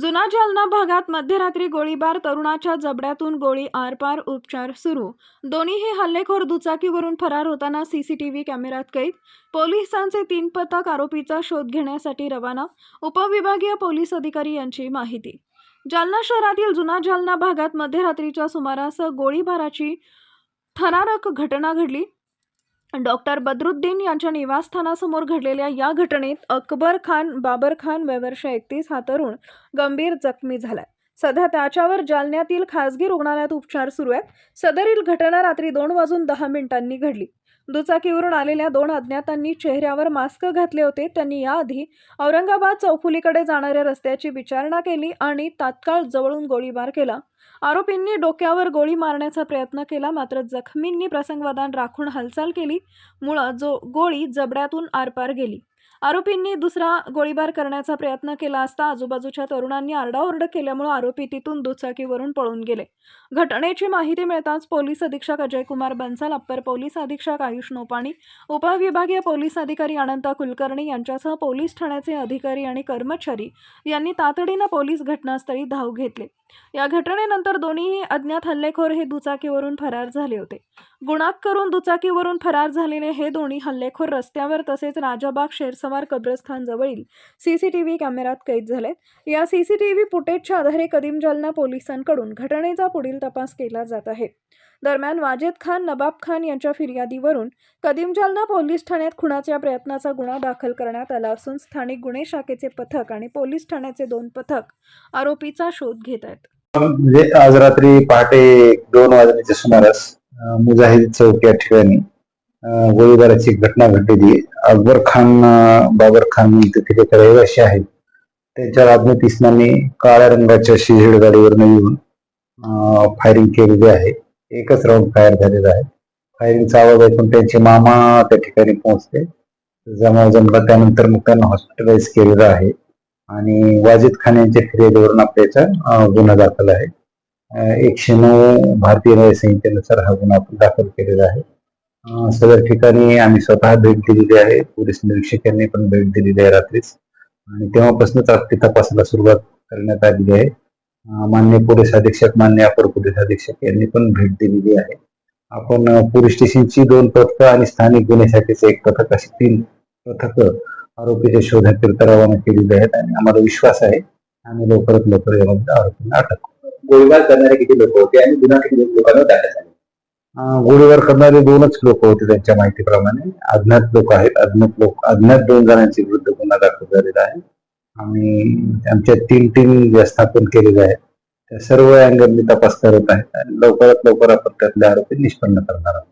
जुना जालना भागात मध्यरात्री गोळीबार तरुणाच्या जबड्यातून गोळी आरपार उपचार सुरू. दोन्हीही हल्लेखोर दुचाकीवरून फरार होताना सीसीटीव्ही कॅमेऱ्यात कैद. पोलिसांचे तीन पथक आरोपीचा शोध घेण्यासाठी रवाना उपविभागीय पोलीस अधिकारी यांची माहिती. जालना शहरातील जुना जालना भागात मध्यरात्रीच्या सुमारास गोळीबाराची थरारक घटना घडली. डॉक्टर बदरुद्दीन यांच्या निवासस्थानासमोर घडलेल्या या घटनेत अकबर खान बाबर खान वयवर्ष एकतीस हा तरुण गंभीर जखमी झालाय. सध्या त्याच्यावर जालन्यातील खासगी रुग्णालयात उपचार सुरू आहेत. सदरील घटना रात्री दोन वाजून दहा मिनिटांनी घडली. दुचाकीवरून आलेल्या दोन अज्ञातांनी चेहऱ्यावर मास्क घातले होते. त्यांनी याआधी औरंगाबाद चौफुलीकडे जाणाऱ्या रस्त्याची विचारणा केली आणि तात्काळ जवळून गोळीबार केला. आरोपींनी डोक्यावर गोळी मारण्याचा प्रयत्न केला मात्र जखमींनी प्रसंगवदान राखून हालचाल केली. मुळं जो गोळी जबड्यातून आरपार गेली. आरोपींनी दुसरा गोळीबार करण्याचा प्रयत्न केला असता आजूबाजूच्या तरुणांनी आरडाओरड केल्यामुळे आरोपी तिथून दुचाकीवरून पळून गेले. घटनेची माहिती मिळताच पोलीस अधीक्षक अजय कुमार बन्सल अप्पर पोलीस अधीक्षक आयुष नोपाणी उपविभागीय पोलीस अधिकारी अनंत कुलकर्णी यांच्यासह पोलीस ठाण्याचे अधिकारी आणि कर्मचारी यांनी तातडीनं पोलीस घटनास्थळी धाव घेतले. या घटनेनंतर दोन्ही अज्ञात हल्लेखोर हे दुचाकीवरून फरार झाले होते. गुणाक करून दुचाकीवरून फरार झालेले हे दोन्ही हल्लेखोर रस्त्यावर तसेच राजाबाग शेरसवार कब्रस्थान जवळील सीसीटीव्ही कॅमेऱ्यात कैद झाले या सीसीटीव्ही फुटेजच्या आधारे कदीम जालना पोलिसांकडून घटनेचा पुढील तपास केला जात आहे. दरम्यान वाजेद खान नबाब खान यांच्या फिर्यादीवरून कदीम जालना पोलीस ठाण्यात खुणाच्या प्रयत्नाचा गुन्हा दाखल करण्यात आला असून स्थानिक गुन्हे शाखेचे पथक आणि पोलीस ठाण्याचे दोन पथक आरोपीचा शोध घेत आहेत. म्हणजे आज रात्री पहाटे दोन वाजण्याच्या सुमारास मुजाहिद चौक या ठिकाणी गोळीबाराची एक घटना घडलेली आहे. अकबर खान बाबर खान तिथे ते रहिवासी आहेत. त्यांच्या अज्ञात इस्मानी काळ्या रंगाच्या शिजेड गाडीवरनं येऊन फायरिंग केलेली आहे. एकच राऊंड फायर झालेला आहे. फायरिंगचा आवाज ऐकून त्यांचे मामा त्या ठिकाणी पोहोचले. जमाव जमला त्यानंतर मग त्यांना हॉस्पिटलाइज केलेलं आहे. आणि वाजिद खान यांच्या फिर्यादीवरून आपल्याचा गुन्हा दाखल आहे. एकशे नऊ भारतीय न्यायसंहितेनुसार हा गुन्हा आपण दाखल केलेला आहे. सदर ठिकाणी आम्ही स्वतः भेट दिलेली आहे. पोलीस निरीक्षक यांनी पण भेट दिलेली आहे रात्रीच. आणि तेव्हापासूनच आपली तपासाला सुरुवात करण्यात आलेली आहे. मान्य पोलीस अधीक्षक मान्य अपर पोलीस अधीक्षक यांनी पण भेट दिलेली आहे. आपण पोलीस स्टेशनची दोन पथकं आणि स्थानिक गुन्हे शाखेचे एक पथक अशी तीन पथकं आरोपीच्या शोधाकरिता रवाना केलेले आहेत. आणि आम्हाला विश्वास आहे. आम्ही लवकरात लवकर यामध्ये आरोपींना अटक करू. गोळीबार करणारे किती लोक होते आणि गुन्हा किती लोकांवर दाखल झाले? गोळीबार करणारे दोनच लोक होते त्यांच्या माहितीप्रमाणे. अज्ञात लोक आहेत. अज्ञात लोक अज्ञात दोन जणांच्या विरुद्ध गुन्हा दाखल झालेला आहे. आणि आमच्या तीन तीन व्यवस्थापन केलेले आहेत त्या सर्व अँगलनी तपास करत आहेत. आणि लवकरात लवकर आपण त्यातले आरोपी निष्पन्न करणार आहोत.